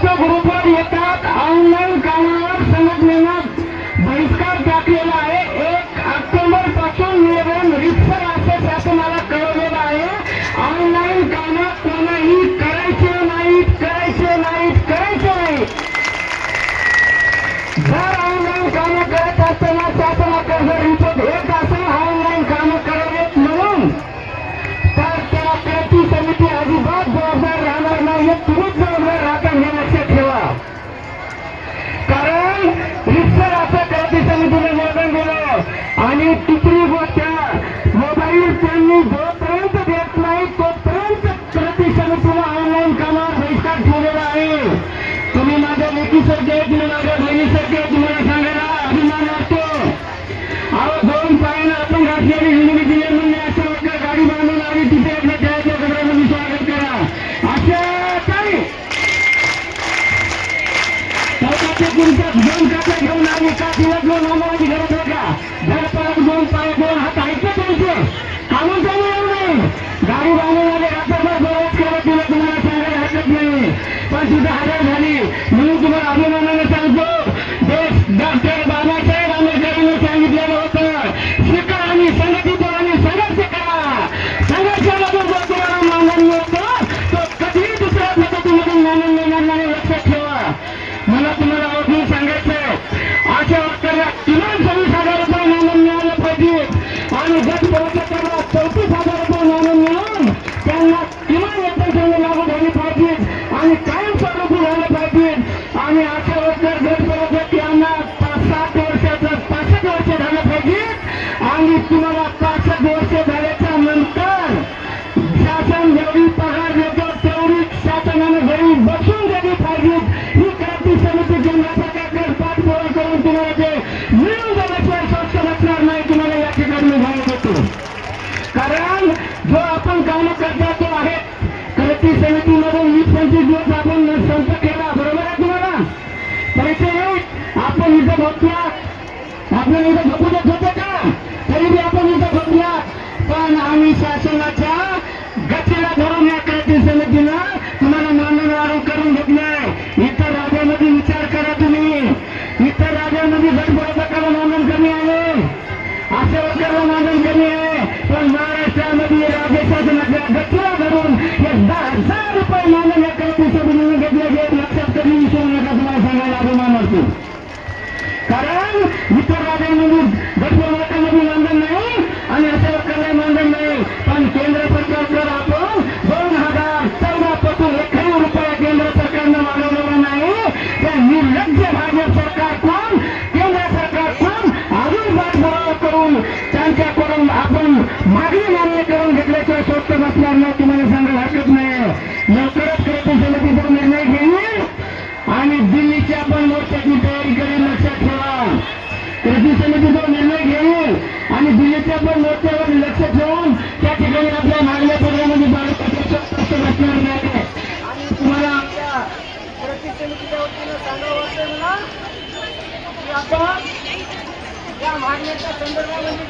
Photo ग्रुपवर येतात online कामावर संघटनेनं बहिष्कार टाकलेला आहे. एक ऑक्टोबरपासून निवेदन रितसर असं शासनाला कळवलेलं आहे. ऑनलाईन कामं कोणाही करायचे नाहीत करायचे नाहीत करायचे नाही जर ऑनलाईन कामं करत असताना शासनाकडे जर रिपोर्ट येत असेल ऑनलाईन कामं करावेत म्हणून तर त्या कृती समिती अजिबात जबाबदार राहणार नाही. तुम्हीच कारण रिक्सर असं कृती समितीने निवेदन दिलं. आणि तिसरी गोष्ट मोबाईल त्यांनी जोपर्यंत देत नाही तोपर्यंत कृती समितीने ऑनलाईन कामावर बहिष्कार ठेवलेला आहे. तुम्ही माझ्या लेखीसारखे आहेत माझ्या बहिणीसारखे आहेत पण तिथं हजर झाली जो आपण काम करता तो आहे कृती समितीमध्ये वीस पंचवीस दिवस आपण संत केला बरोबर आहे तुम्हाला? पैसे आपण इथं बघतो आपल्याला इथं बघू देत होते. हजार रुपये घेतले लक्षात कधी नका तुम्हाला सांगायला अभिमान कारण इतर मानधन नाही आणि अशा मानधन नाही पण केंद्र आपण दोन हजार चौदा रुपया केंद्र सरकारनं मागवलेला नाही त्या निर्लज्ज भाजप सरकार कोण केंद्र सरकार कोण अजून पाठपुरावा करून त्यांच्याकडून आपण मागणी मान्य करून घेतल्याशिवाय स्वस्त नसणार नाही. दिल्लीची आपण मोर्चाची तयारी करेल लक्षात ठेवा. कृषी समितीचा निर्णय घेऊन आणि दिल्लीच्या पण मोर्चावर लक्ष ठेवून त्या ठिकाणी आपल्या मागण्या पत्रामध्ये भारत स्पष्ट बसणार नाही आणि तुम्हाला आमच्या कृषी समितीच्या वतीनं सांगावं वाटतंय मला की आपण या मागण्याच्या संदर्भामध्ये